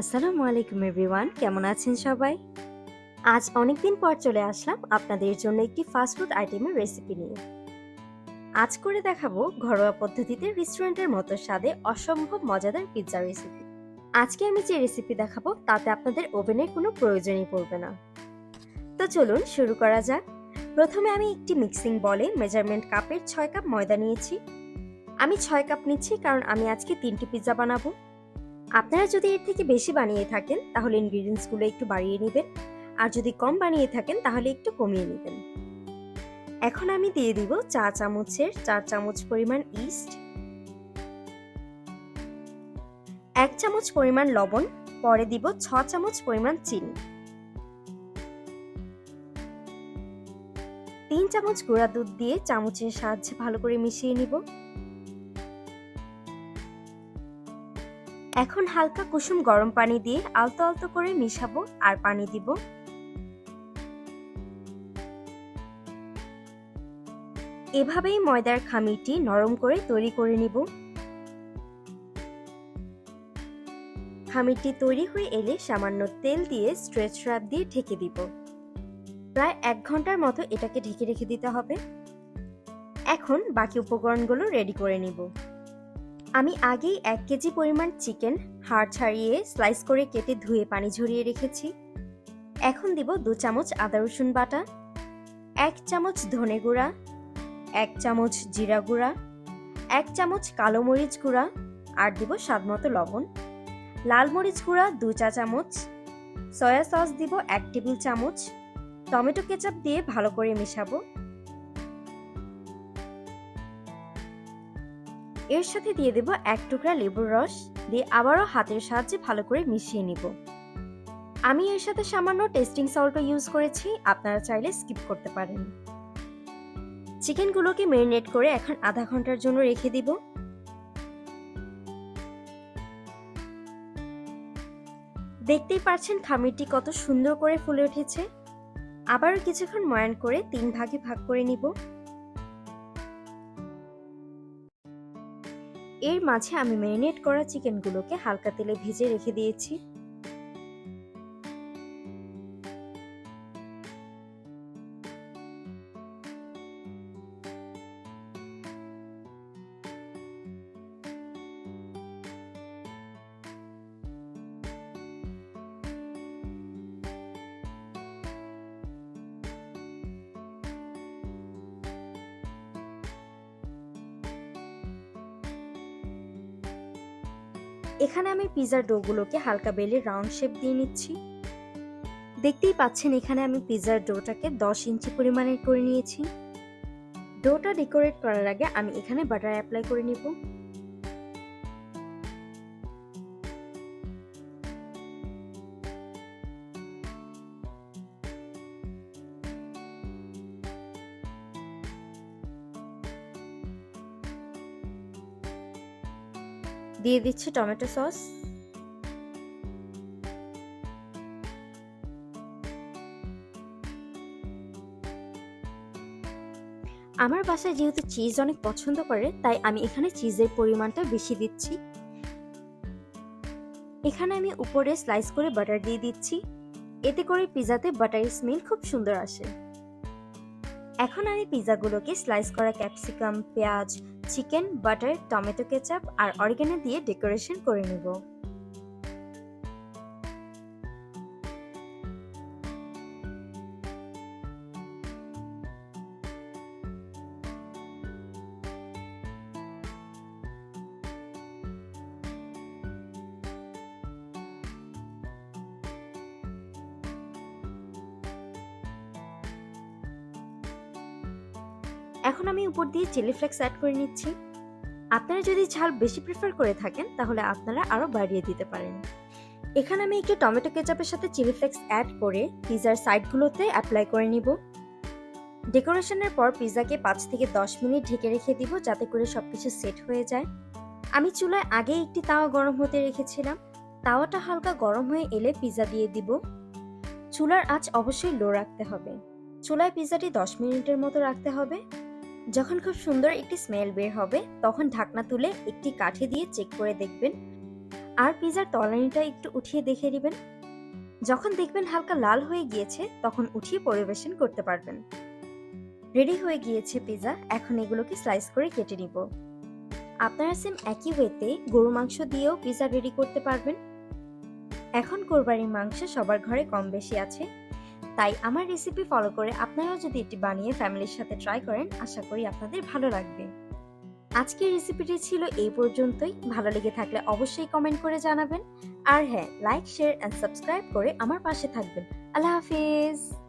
আসসালামু আলাইকুম এভরিওয়ান, কেমন আছেন সবাই? আজ অনেকদিন পর চলে আসলাম আপনাদের জন্য একটি ফাস্টফুড আইটেমের রেসিপি নিয়ে। আজ করে দেখাবো ঘরোয়া পদ্ধতিতে রেস্টুরেন্টের মতো স্বাদে অসম্ভব মজাদার পিৎজা রেসিপি আজকে আমি যে রেসিপি দেখাবো, তাতে আপনাদের ওভেনের কোনো প্রয়োজনই পড়বে না। তো চলুন শুরু করা যাক। প্রথমে আমি একটি মিক্সিং বলে মেজারমেন্ট কাপের ছয় কাপ ময়দা নিয়েছি। আমি ছয় কাপ নিচ্ছি কারণ আমি আজকে তিনটি পিৎজা বানাবো। আপনারা যদি এর থেকে বেশি বানিয়ে থাকেন, তাহলে ইনগ্রিডিয়েন্টসগুলো একটু বাড়িয়ে নেবেন। আর যদি কম বানিয়ে থাকেন, তাহলে একটু কমিয়ে নেবেন। এখন আমি দিয়ে দিব চা চামচের চার চামচ পরিমাণ ইস্ট এক চামচ পরিমাণ লবণ, পরে দিব ছ চামচ পরিমাণ চিনি, তিন চামচ গুঁড়া দুধ দিয়ে চামচের সাহায্যে ভালো করে মিশিয়ে নিব। এখন হালকা কুসুম গরম পানি দিয়ে আলতো আলতো করে মিশাবো আর পানি দিব। এভাবেই ময়দার খামিটি নরম করে তৈরি করে নিব। খামিরটি তৈরি হয়ে এলে সামান্য তেল দিয়ে স্ট্রেচ র্যাপ দিয়ে ঢেকে দিব। প্রায় এক ঘণ্টার মতো এটাকে ঢেকে রেখে দিতে হবে। এখন বাকি উপকরণগুলো রেডি করে নিব। আমি আগেই এক কেজি পরিমাণ চিকেন হাড় ছাড়িয়ে স্লাইস করে কেটে ধুয়ে পানি ঝরিয়ে রেখেছি। এখন দিব দু চামচ আদা রসুন বাটা, এক চামচ ধনে গুঁড়া, এক চামচ জিরা গুঁড়া, এক চামচ কালো মরিচ গুঁড়া আর দিব স্বাদ মতো লবণ। লাল মরিচ গুঁড়া দু চা চামচ, সয়া সস দিব এক টেবিল চামচ, টমেটো কেচাপ দিয়ে ভালো করে মেশাবো। এর সাথে দিয়ে দেব এক টুকরা লেবুর রস, দিয়ে আবারও হাতের সাহায্যে ভালো করে মিশিয়ে নিব। আমি এর সাথে সামান্য টেস্টিং সল্টও ইউজ করেছি, আপনারা চাইলে স্কিপ করতে পারেন। চিকেনগুলোকে মেরিনেট করে এখন আধা ঘণ্টার জন্য রেখে দিব। দেখতেই পাচ্ছেন খামিরটি কত সুন্দর করে ফুলে উঠেছে। আবারও কিছুক্ষণ ময়ান করে তিন ভাগে ভাগ করে নিব। এর মাঝে আমি ম্যারিনেট করা চিকেনগুলোকে হালকা তেলে ভেজে রেখে দিয়েছি। এখানে আমি পিজার ডোগুলোকে হালকা বেলে রাউন্ড শেপ দিয়ে নিচ্ছি। দেখতেই পাচ্ছেন এখানে আমি পিজার ডোটাকে দশ ইঞ্চি পরিমাণের করে নিয়েছি। ডোটা ডেকোরেট করার আগে আমি এখানে বাটার অ্যাপ্লাই করে নিব। দিয়ে দিচ্ছি টমেটো সস। আমার বাসায় যেহেতু চিজ অনেক পছন্দ করে, তাই আমি এখানে চিজের পরিমাণটা বেশি দিচ্ছি। এখানে আমি উপরে স্লাইস করে বাটার দিয়ে দিচ্ছি। এতে করে পিজাতে বাটার স্মেল খুব সুন্দর আসে। এখন আমি পিজাগুলোকে স্লাইস করা ক্যাপসিকাম পেঁয়াজ চিকেন বাটার টমেটো কেচাপ আর অরিগানো দিয়ে ডেকোরেশন করে নেব। এখন আমি উপর দিয়ে চিলি ফ্লেক্স অ্যাড করে নিচ্ছি। আপনারা যদি ঝাল বেশি প্রেফার করে থাকেন, তাহলে আপনারা আরও বাড়িয়ে দিতে পারেন। এখানে আমি একটু টমেটো কেচাপের সাথে চিলি ফ্লেক্স অ্যাড করে পিজার সাইডগুলোতে অ্যাপ্লাই করে নিব। ডেকোরেশনের পর পিজাকে পাঁচ থেকে দশ মিনিট ঢেকে রেখে দিব, যাতে করে সব কিছু সেট হয়ে যায়। আমি চুলায় আগে একটি তাওয়া গরম হতে রেখেছিলাম। তাওয়াটা হালকা গরম হয়ে এলে পিজা দিয়ে দিব। চুলার আঁচ অবশ্যই লো রাখতে হবে। চুলায় পিজাটি দশ মিনিটের মতো রাখতে হবে। যখন খুব সুন্দর একটি স্মেল বের হবে, তখন ঢাকনা তুলে একটি কাঠি দিয়ে চেক করে দেখবেন। আর পিজার তলানিটা একটু উঠিয়ে দেখে দিবেন যখন দেখবেন হালকা লাল হয়ে গিয়েছে, তখন উঠিয়ে পরিবেশন করতে পারবেন। রেডি হয়ে গিয়েছে পিজা এখন এগুলোকে স্লাইস করে কেটে নিব। আপনারা সেম একই ওয়েতে গরু মাংস দিয়েও পিজা রেডি করতে পারবেন। এখন কোরবানির মাংস সবার ঘরে কম বেশি আছে। তাই আমার রেসিপি ফলো করে আপনারাও যদি এটি বানিয়ে ফ্যামিলির সাথে ট্রাই করেন, আশা করি আপনাদের ভালো লাগবে। আজকের রেসিপিটি ছিল এই পর্যন্তই। ভালো লেগে থাকলে অবশ্যই কমেন্ট করে জানাবেন। আর হ্যাঁ লাইক শেয়ার অ্যান্ড সাবস্ক্রাইব করে আমার পাশে থাকবেন। আল্লাহ হাফিজ!